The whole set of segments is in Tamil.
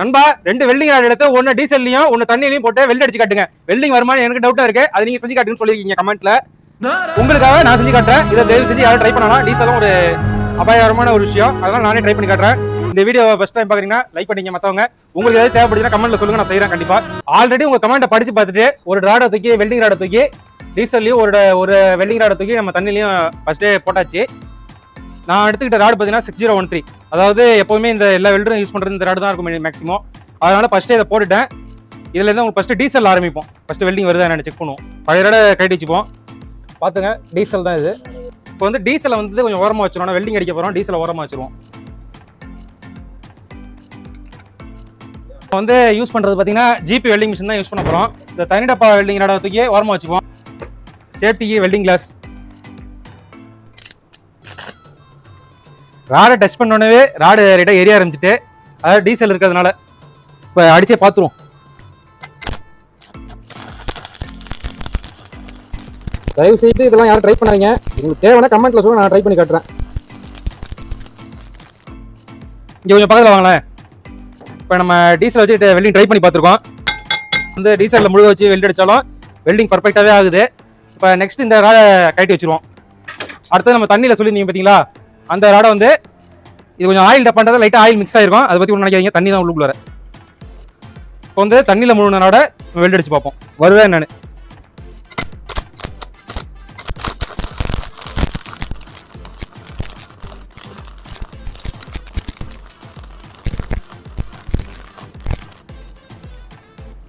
நண்பா ரெண்டு வெல்டிங் ராட் எடுத்து ஒன்னு டீசல்லையும் ஒன்னு தண்ணிலையும் போட்டு வெல்ட் அடிச்சு காட்டுங்க. வெல்டிங் வருமானம் எனக்கு டவுட்டா இருக்கு. அது நீங்க செஞ்சு காட்டுன்னு சொல்லிருக்கீங்க கமெண்ட்ல உங்களுக்காக நான் செஞ்சு காட்டுறேன். இதை தயவு செஞ்சு யாரும் ட்ரை பண்ணலாம் டீசலும் ஒரு அபாயகரமான ஒரு விஷயம். அதனால நானே ட்ரை பண்ணி காட்டுறேன். இந்த வீடியோ ஃபர்ஸ்ட் டைம் பாக்குறீங்கன்னா லைக் பண்ணிங்க மத்தவங்க. உங்களுக்கு எதாவது தேவைப்படுதுன்னா கமெண்ட்ல சொல்லுங்க. நான் செய்யறேன் கண்டிப்பா. ஆல்ரெடி உங்க கமெண்ட்டை படிச்சு பார்த்துட்டு ஒரு ராடை தூக்கி வெல்டிங் ராடை தூக்கி டீசல்லையும் ஒரு ஒரு வெல்டிங் ராடை தூக்கி நம்ம தண்ணிலையும் ஃபர்ஸ்டே போட்டாச்சு. நான் எடுத்துக்கிட்ட ராடு பார்த்தீங்கன்னா சிக்ஸ் ஜீரோ ஒன் த்ரீ அதாவது எப்போவுமே இந்த எல்லா வெல்டரும் யூஸ் பண்ணுறது இந்த ராடு தான் இருக்கும் மேக்ஸிமம் அதனால ஃபஸ்ட்டே இதை போட்டுட்டேன். இதில் இருந்து உங்களுக்கு ஃபஸ்ட்டு டீசல் ஆரம்பிப்போம். ஃபஸ்ட்டு வெல்டிங் வருதா என்ன செக் பண்ணுவோம். பழைய ராடை கட்டி வச்சுப்போம். பார்த்துங்க டீசல் தான் இது. இப்போ வந்து டீசலை வந்து கொஞ்சம் ஓரமாக வச்சிருவோம். வெல்டிங் அடிக்க போகிறோம் டீசலை ஓரமாக வச்சிருவோம். இப்போ வந்து யூஸ் பண்ணுறது பார்த்தீங்கன்னா ஜிபி வெல்டிங் மிஷின் தான் யூஸ் பண்ண போகிறோம் இந்த தனி டப்பா வெல்டிங் ராடை தூக்கி ஓரமாக வச்சுப்போம். சேஃப்டிக்கு வெல்டிங் கிளாஸ் ராடை டச் பண்ணோடனே ராடு ரைட்டாக எரிய ஆரம்பிச்சிட்டு அதாவது டீசல் இருக்கிறதுனால இப்போ அடித்தே பார்த்துருவோம் தயவு செய்து இதெல்லாம் யாரும் ட்ரை பண்ணாதீங்க. உங்களுக்கு தேவைன்னா கமெண்ட்ல சொல்ல நான் ட்ரை பண்ணி காட்டுறேன். இங்கே கொஞ்சம் பக்கத்தில் வாங்களேன். இப்போ நம்ம டீசல் வச்சு வெல்டிங் ட்ரை பண்ணி பார்த்துருக்கோம் வந்து டீசலில் முழுக வச்சு வெல்ட் அடித்தாலும் வெல்டிங் பர்ஃபெக்டாகவே ஆகுது. இப்போ நெக்ஸ்ட் இந்த ராடை கட்டி வச்சிருவோம். அடுத்தது நம்ம தண்ணியில் சொல்லியிருந்தீங்க பார்த்தீங்களா அந்த ராடை வந்து இது கொஞ்சம் ஆயில் பண்ணுறது லைட்டாக ஆயில் மிக்ஸ் ஆகிருக்கும் அதை பற்றி ஒன்று நினைக்காதீங்க. தண்ணி தான் உள்ளுக்குள்ளார. இப்போ வந்து தண்ணியில் முழுன ராடை வெல்ட் அடிச்சு பார்ப்போம். வருதா என்னன்னு?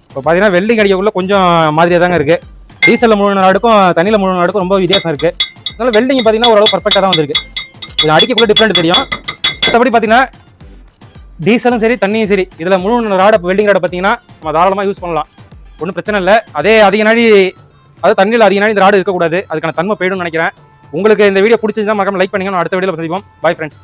இப்போ பார்த்தீங்கன்னா வெல்டிங் அடிக்கக்குள்ளே கொஞ்சம் மாதிரியாக தாங்க இருக்குது டீசலில் முழுன நாடுக்கும் தண்ணியில் முழுன நாடுக்கும் ரொம்ப வித்தியாசம் இருக்குது அதனால் வெல்டிங் பார்த்தீங்கன்னா ஓரளவு பர்ஃபெக்டாக தான் வந்திருக்கு. கொஞ்சம் அடிக்கக்குள்ள டிஃப்ரெண்ட் தெரியும். மற்றபடி பார்த்தீங்கன்னா டீசலும் சரி தண்ணியும் சரி இதில் முழு ராடை வெல்டிங் ராடை பார்த்தீங்கன்னா நம்ம தாராளமாக யூஸ் பண்ணலாம். ஒன்றும் பிரச்சனை இல்லை. அதே அதிக நாடி அது தண்ணியில் அதிக நாடி இந்த ராடு இருக்கக்கூடாது. அதுக்கான தன்மை போயிடும்னு நினைக்கிறேன். உங்களுக்கு இந்த வீடியோ பிடிச்சிருந்தா மறக்காம லைக் பண்ணுங்க. நான் அடுத்த வீடியோவில் சந்திப்போம். Bye friends